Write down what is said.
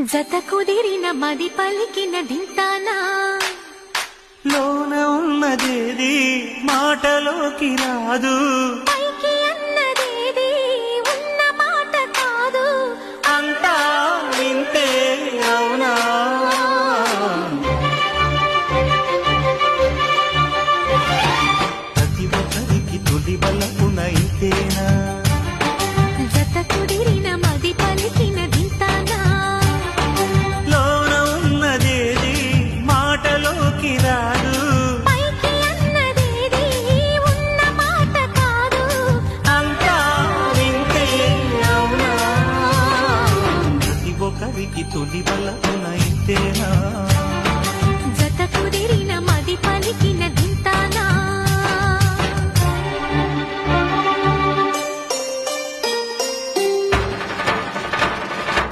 జత కుదిరిన మది పలికిన దింతానా. లోన ఉన్నదేది మాటలోకి రాదు. పైకి అన్నదేది ఉన్న మాట కాదు. అంతా వింతే అవునా? ప్రతి ఒక్కరికి తొలి మాటలోకి రాదు పైకి అన్నదేది ఉన్న మాట